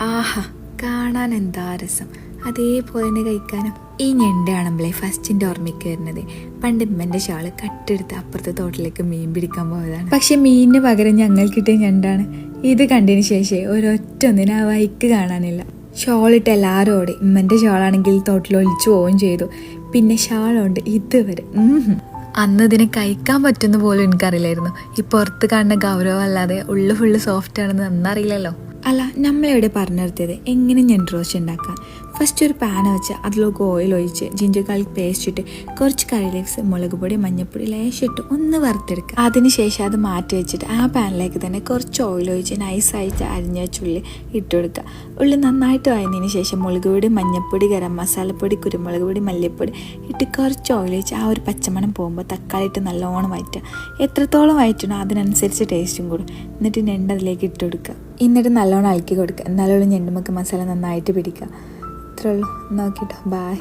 ആഹാ കാണാൻ എന്താ രസം. അതേപോലെ തന്നെ കഴിക്കാനും ഈ ഞണ്ടാണല്ലേ ഫസ്റ്റിന്റെ ഓർമ്മയ്ക്ക് വരുന്നത്. പണ്ട് ഇമ്മന്റെ ഷാൾ കട്ടെടുത്ത് അപ്പുറത്തെ തോട്ടിലേക്ക് മീൻ പിടിക്കാൻ പോയതാണ്. പക്ഷേ മീനിന് പകരം ഞങ്ങൾ കിട്ടിയ ഞണ്ടാണ്. ഇത് കണ്ടതിന് ശേഷം ഒരൊറ്റ ആ വൈക്ക് കാണാനില്ല. ഷോളിട്ട് എല്ലാവരും ഓടി. ഇമ്മന്റെ ഷോളാണെങ്കിൽ തോട്ടിൽ ഒലിച്ചു പോവുകയും ചെയ്തു. പിന്നെ ഷാളുണ്ട് ഇതുവരെ. അന്ന് ഇതിനെ കഴിക്കാൻ പറ്റുന്ന പോലും എനിക്കറിയില്ലായിരുന്നു. ഈ പുറത്ത് കാണുന്ന ഗൗരവം അല്ലാതെ ഉള്ളു ഫുള്ള് സോഫ്റ്റ് ആണെന്ന് അന്നറിയില്ലല്ലോ. അല്ല നമ്മളെവിടെ പറഞ്ഞു നിർത്തിയത് എങ്ങനെ ഞണ്ട് റോസ്റ്റ് ഉണ്ടാക്കാം? ഫസ്റ്റ് ഒരു പാൻ വെച്ച് അതിലേക്ക് ഓയിൽ ഒഴിച്ച് ജിഞ്ചർ ഗാർലിക് പേസ്റ്റ് ഇട്ട് കുറച്ച് കറി ലീവ്സ് മുളക് പൊടി മഞ്ഞൾപ്പൊടി ലേശിട്ട് ഒന്ന് വറുത്തെടുക്കുക. അതിനുശേഷം അത് മാറ്റി വെച്ചിട്ട് ആ പാനിലേക്ക് തന്നെ കുറച്ച് ഓയിൽ ഒഴിച്ച് നൈസായിട്ട് അരിഞ്ഞ ചുള്ളി ഇട്ട് കൊടുക്കുക. ഉള്ളി നന്നായിട്ട് വഴന്നതിന് ശേഷം മുളക് പൊടി മഞ്ഞൾപ്പൊടി ഗരം മസാലപ്പൊടി കുരുമുളക് പൊടി മല്ലിപ്പൊടി ഇട്ട് കുറച്ച് ഓയിൽ ഒഴിച്ച് ആ ഒരു പച്ചമണം പോകുമ്പോൾ തക്കാളി ഇട്ട് നല്ലോണം വഴറ്റുക എത്രത്തോളം വഴറ്റണോ അതിനനുസരിച്ച് ടേസ്റ്റും കൂടും. എന്നിട്ട് ഞണ്ട് അതിലേക്ക് ഇട്ട് കൊടുക്കുക. എന്നിട്ട് നല്ലോണം അലക്കി കൊടുക്കുക നല്ലോണം ഞെണ്ടുമൊക്കെ മസാല നന്നായിട്ട് പിടിക്കുക ഇത്രയുള്ളൂ നോക്കിട്ടോ. ബായ്